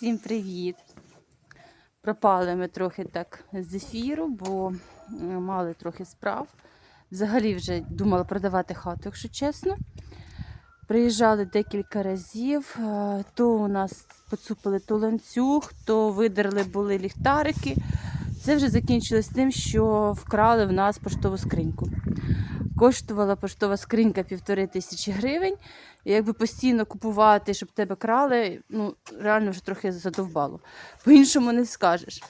Всім привіт! Пропали ми трохи так з ефіру, бо мали трохи справ. Взагалі вже думала продавати хату, якщо чесно. Приїжджали декілька разів, е, то у нас поцупили то ланцюг, то видерли були ліхтарики. Це вже закінчилось тим, що вкрали в нас поштову скриньку. Коштувала поштова скринька півтори тисячі гривень. І якби постійно купувати, щоб тебе крали, ну реально вже трохи задовбало. По-іншому не скажеш.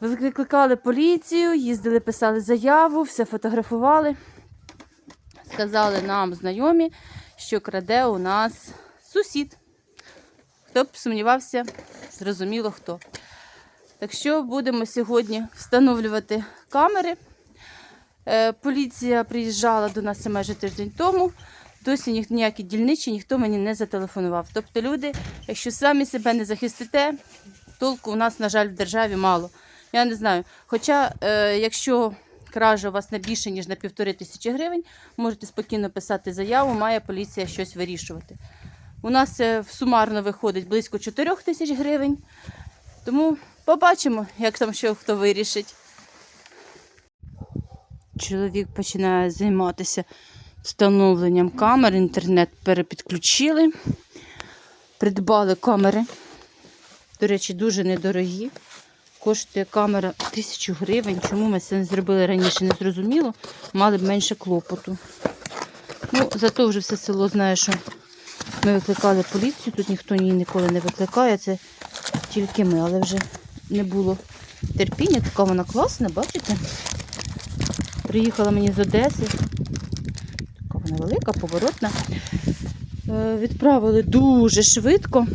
Викликали поліцію, їздили, писали заяву, все фотографували. Сказали нам знайомі, що краде у нас сусід. Хто б сумнівався, зрозуміло хто. Так що будемо сьогодні встановлювати камери. Е, Поліція приїжджала до нас майже тиждень тому. Досі ні- ніякі дільничі ніхто мені не зателефонував. Тобто, люди, якщо самі себе не захистите, толку у нас, на жаль, в державі мало. Я не знаю. Хоча, е, якщо кража у вас не більше, ніж на півтори тисячі гривень, можете спокійно писати заяву, має поліція щось вирішувати. У нас це сумарно виходить близько 4 тисяч гривень. Тому побачимо, як там що хто вирішить. Чоловік починає займатися встановленням камер, інтернет перепідключили. Придбали камери. До речі, дуже недорогі. Коштує камера тисячу гривень. Чому ми це не зробили раніше, не зрозуміло. Мали б менше клопоту. Ну, зато вже все село знає, що ми викликали поліцію. Тут ніхто її ніколи не викликає. Це тільки ми, але вже не було терпіння. Така вона класна, бачите? Приїхала мені з Одеси. Така вона велика, поворотна. Е, Відправили дуже швидко.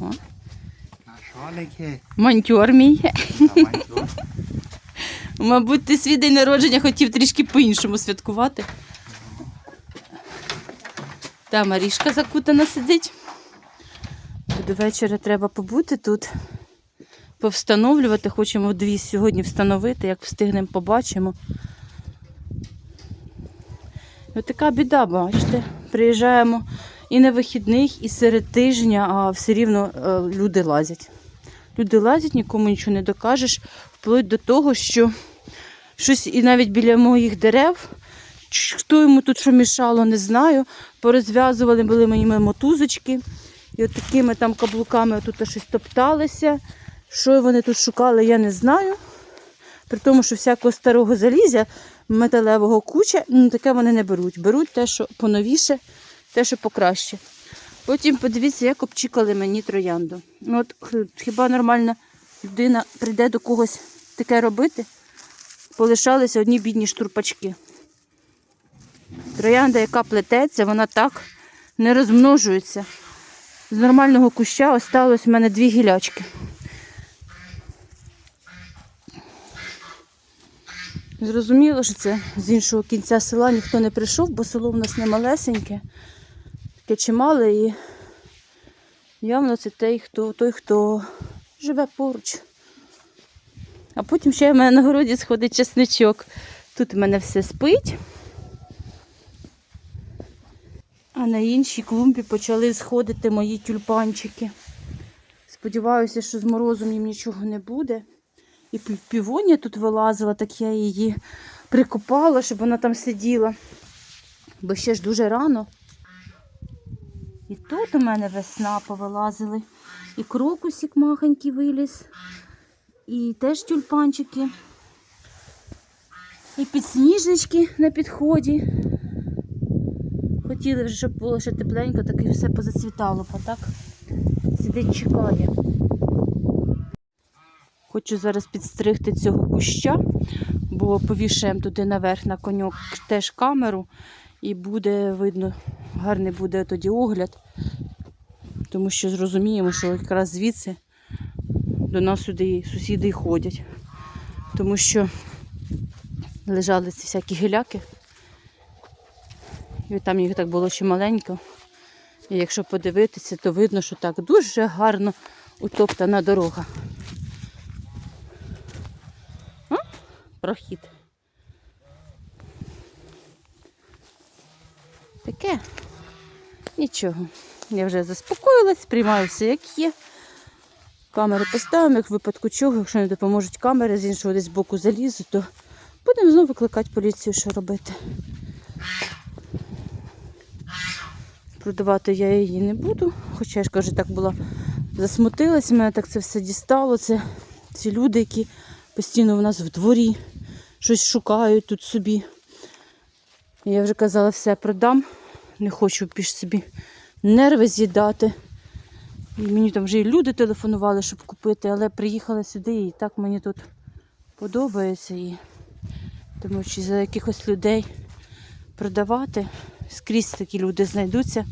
О, Монтьор мій. Мабуть, ти свій день народження хотів трішки по-іншому святкувати. Та Марішка закутана сидить. До вечора треба побути тут, повстановлювати. Хочемо дві сьогодні встановити, як встигнемо, побачимо. Ось така біда, бачите. Приїжджаємо і на вихідних, і серед тижня, а все рівно е, люди лазять. Люди лазять, нікому нічого не докажеш, вплоть до того, що щось і навіть біля моїх дерев, хто йому тут що мішало, не знаю. Порозв'язували були мені мотузочки. І от такими там каблуками тут щось топталися. Що вони тут шукали, я не знаю. При тому, що всякого старого залізя, металевого куча, ну, таке вони не беруть. Беруть те, що поновіше, те, що покраще. Потім подивіться, як обчікали мені троянду. Ну, от хіба нормальна людина прийде до когось таке робити? Полишалися одні бідні штурпачки. Троянда, яка плететься, вона так не розмножується. З нормального куща осталось в мене дві гілячки. Зрозуміло, що це з іншого кінця села ніхто не прийшов, бо село в нас не малесеньке, таке чимале і явно це той, хто, той, хто живе поруч. А потім ще в мене на городі сходить чесничок. Тут в мене все спить. А на іншій клумбі почали сходити мої тюльпанчики. Сподіваюся, що з морозом їм нічого не буде. І пів- півонія тут вилазила, так я її прикопала, щоб вона там сиділа. Бо ще ж дуже рано. І тут у мене весна повилазили. І крокусик махонький виліз. І теж тюльпанчики. І підсніжнички на підході. Хотіли вже, щоб було ще тепленько, так і все позацвітало, бо так сидить, чекає. Хочу зараз підстригти цього куща, бо повішаємо туди наверх на коньок теж камеру, і буде видно, гарний буде тоді огляд, тому що зрозуміємо, що якраз звідси до нас сюди сусіди й ходять. Тому що лежали ці всякі гіляки. І там їх так було ще маленько. І якщо подивитися, то видно, що так дуже гарно утоптана дорога. А? Прохід. Таке. Нічого. Я вже заспокоїлась, приймаю все як є. Камери поставимо, як в випадку чого, якщо не допоможуть камери, з іншого десь боку залізу, то будемо знову викликати поліцію, що робити. Продавати я її не буду, хоча я ж кажу, так була засмутилась, мене так це все дістало. Це ці люди, які постійно у нас в дворі щось шукають тут собі. Я вже казала, все продам. Не хочу більш собі нерви з'їдати. Мені там вже і люди телефонували, щоб купити, але приїхала сюди і так мені тут подобається. І тому що за якихось людей продавати, скрізь такі люди знайдуться.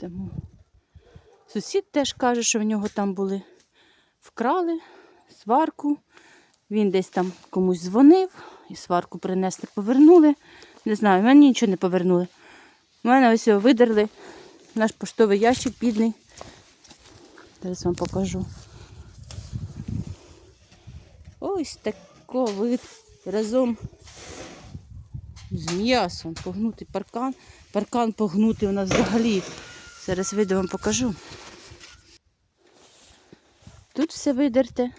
Тому сусід теж каже, що в нього там були вкрали сварку. Він десь там комусь дзвонив і сварку принесли, повернули. Не знаю, мені нічого не повернули. У мене ось його видерли. Наш поштовий ящик бідний. Зараз вам покажу. Ось тако вид разом з м'ясом. Погнутий паркан. Паркан погнутий у нас взагалі. Зараз вийду вам покажу. Тут все видерте.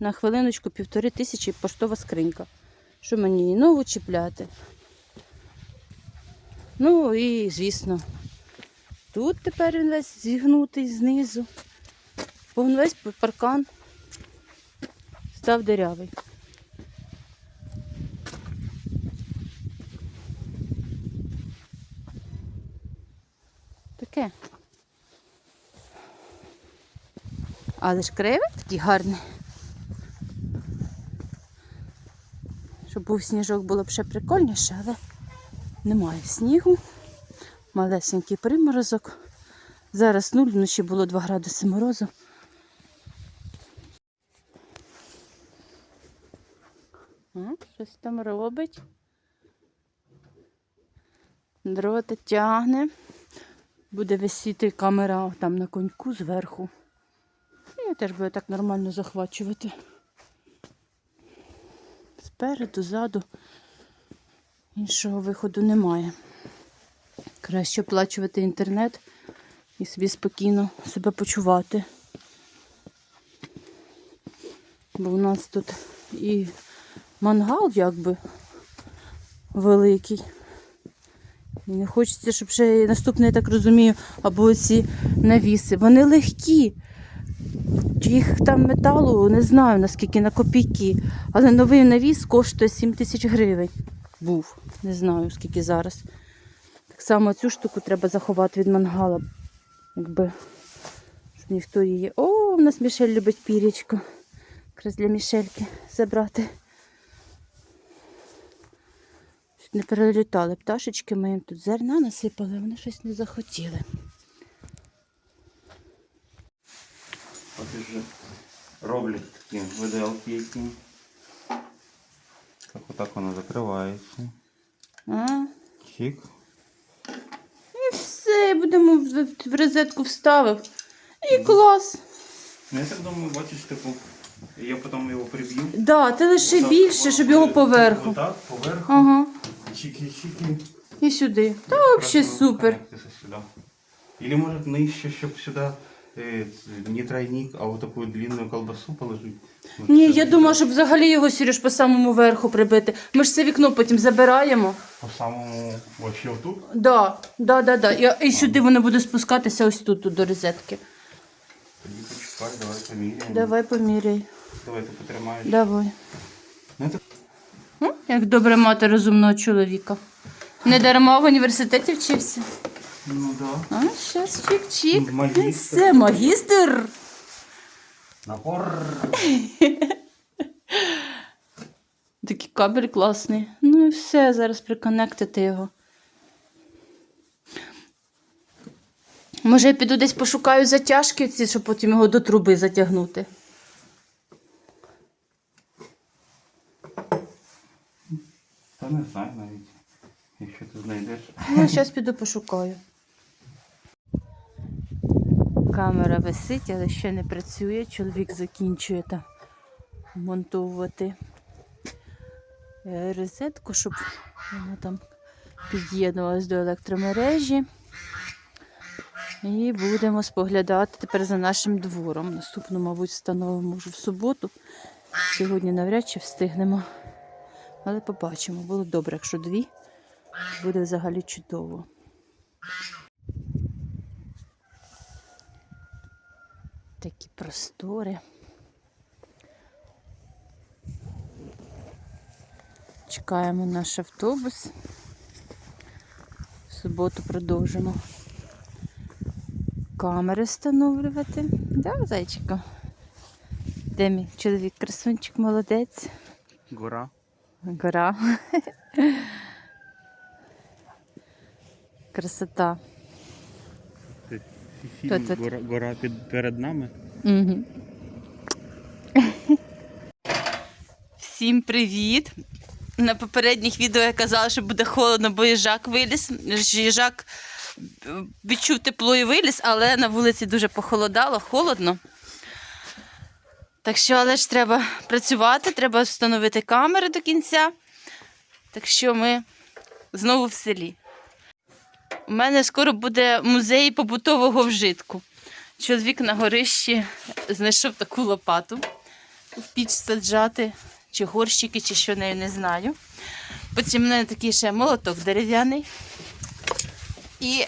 На хвилиночку півтори тисячі поштова скринька. Що мені її нову чіпляти? Ну і, звісно, тут тепер він весь зігнутий знизу. Повн весь паркан став дирявий. Таке. Але ж кривий такий гарний. Був сніжок було б ще прикольніше, але немає снігу. Малесенький приморозок. Зараз нуль, вночі було 2 градуси морозу. Щось там робить. Дрота тягне. Буде висіти камера там на коньку зверху. І Я теж буду так нормально захвачувати. Спереду, ззаду. Іншого виходу немає. Краще оплачувати інтернет і собі спокійно себе почувати. Бо у нас тут і мангал якби великий. І не хочеться, щоб ще і наступне, я так розумію, або ці навіси. Вони легкі. Їх там металу не знаю наскільки на копійки. Але новий навіс коштує 7 тисяч гривень. Був. Не знаю скільки зараз. Так само цю штуку треба заховати від мангала. Якби щоб ніхто її. О, у нас Мішель любить пірічку. Якраз для Мішельки забрати. Щоб не перелітали пташечки, ми їм тут зерна насипали, вони щось не захотіли. От вже роблять такі виделки які. Так отак воно закривається. А? Чик. І все, будемо в, в розетку вставив. І клас. Ну я так думаю, бачиш, типу, я потім його приб'ю. Да, ти лише Отак більше, щоб його поверху. Отак, поверху. Ага. Чики-чики. І сюди. Та взагалі супер. Или может нижче, щоб сюда э, не тройник, а вот такую длинную колбасу положить. Ні, я думала, щоб взагалі його Сереж по самому верху прибити. Ми ж це вікно потім забираємо. По самому вообще вот тут. Да, да, да, да. І, і сюди воно буде спускатися ось тут, тут до розетки. Тоді почекай, давай поміряємо. Давай поміряй. Давай ти потримаєш. Давай. Ну, М? Як добре мати розумного чоловіка. Не дарма в університеті вчився. Ну да. А, щас чик-чик. Магістр. Все, магістр. Напор. Такий кабель класний. Ну і все, зараз приконектити його. Може, я піду десь пошукаю затяжки ці, щоб потім його до труби затягнути. Та не знаю навіть. Якщо ти знайдеш. Ну, зараз піду пошукаю. Камера висить, але ще не працює. Чоловік закінчує там монтувати розетку, щоб вона там Під'єднувалась до електромережі. І будемо споглядати тепер за нашим двором. Наступну, мабуть, встановимо вже в суботу. Сьогодні навряд чи встигнемо. Але побачимо. Було добре, якщо дві. Буде взагалі чудово. Такі простори. Чекаємо наш автобус. В суботу продовжимо камери встановлювати. Да, зайчика? Де мій чоловік красунчик молодець. Гора. Гора. Красота. Хто тут? Гора, гора під, перед нами. Угу. Всім привіт! На попередніх відео я казала, що буде холодно, бо їжак виліз. Їжак е, відчув тепло і виліз, але на вулиці дуже похолодало, холодно. Так що, але ж треба працювати, треба встановити камери до кінця. Так що ми знову в селі. У мене скоро буде музей побутового вжитку. Чоловік на горищі знайшов таку лопату в піч саджати, чи горщики, чи що нею не знаю. Потім в мене такий ще молоток дерев'яний. І,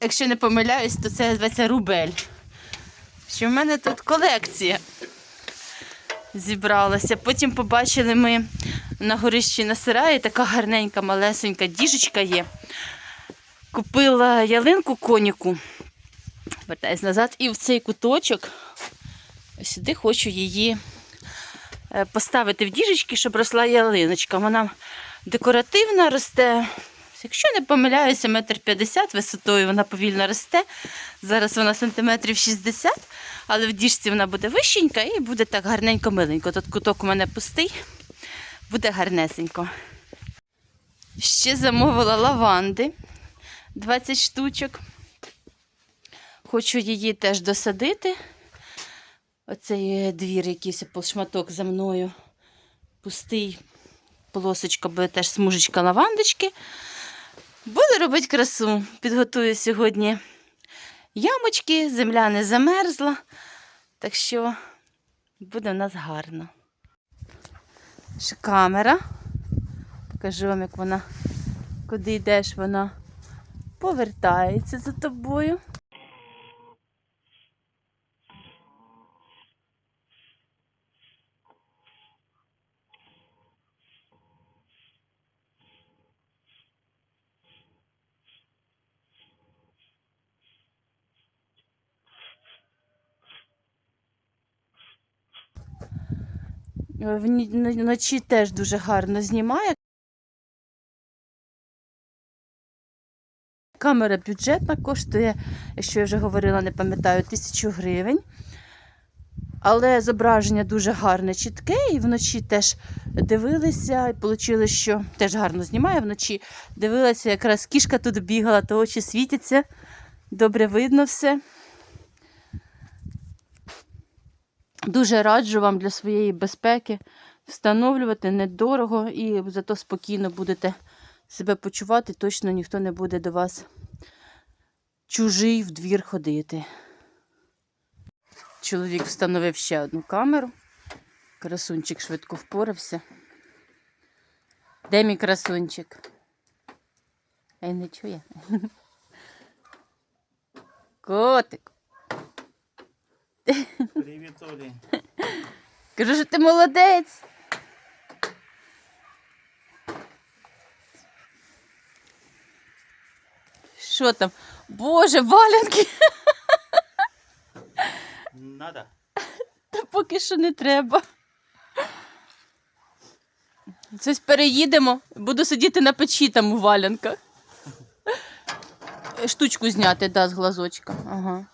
якщо не помиляюсь, то це зветься рубель. Що в мене тут колекція зібралася. Потім побачили ми на горищі на сараї така гарненька, малесенька діжечка є. Купила ялинку коніку вертаюсь назад. І в цей куточок сюди хочу її е, поставити в діжечки, щоб росла ялиночка. Вона декоративна, росте. Якщо не помиляюся, метр п'ятдесят висотою вона повільно росте. Зараз вона сантиметрів 60, але в діжці вона буде вищенька і буде так гарненько миленько. Тут куток у мене пустий, буде гарнесенько. Ще замовила лаванди 20 штучок. Хочу її теж досадити. Оцей двір якийсь шматок за мною пустий. Полосочка буде теж смужечка лавандочки. Буду робити красу. Підготую сьогодні ямочки, земля не замерзла. Так що буде в нас гарно. Ще камера. Покажу вам, як вона, куди йдеш, вона повертається за тобою. Вночі теж дуже гарно знімає. Камера бюджетна коштує, якщо я вже говорила, не пам'ятаю, тисячу гривень. Але зображення дуже гарне, чітке, і вночі теж дивилися, і вийшло, що теж гарно знімає вночі. Дивилася, якраз кішка тут бігала, то очі світяться, добре видно все. Дуже раджу вам для своєї безпеки встановлювати недорого і зато спокійно будете себе почувати. Точно ніхто не буде до вас чужий в двір ходити. Чоловік встановив ще одну камеру. Красунчик швидко впорався. Де мій красунчик? Ей, не чує. Котик. Привіт, Олі. Кажу, що ти молодець. Що там? Боже, валянки! Надо. Та поки що не треба. Щось переїдемо, буду сидіти на печі там у валянках. Штучку зняти, да, з глазочка. Ага.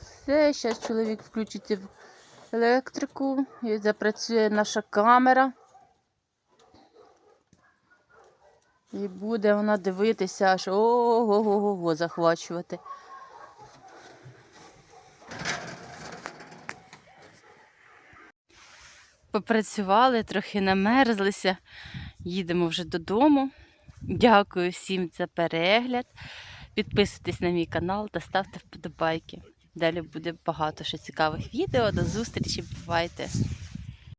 Все, зараз чоловік включить електрику і запрацює наша камера. І буде вона дивитися аж ого го го го захвачувати. попрацювали, трохи намерзлися. Їдемо вже додому. Дякую всім за перегляд. Підписуйтесь на мій канал та ставте вподобайки. Далі буде багато ще цікавих відео. До зустрічі, бувайте!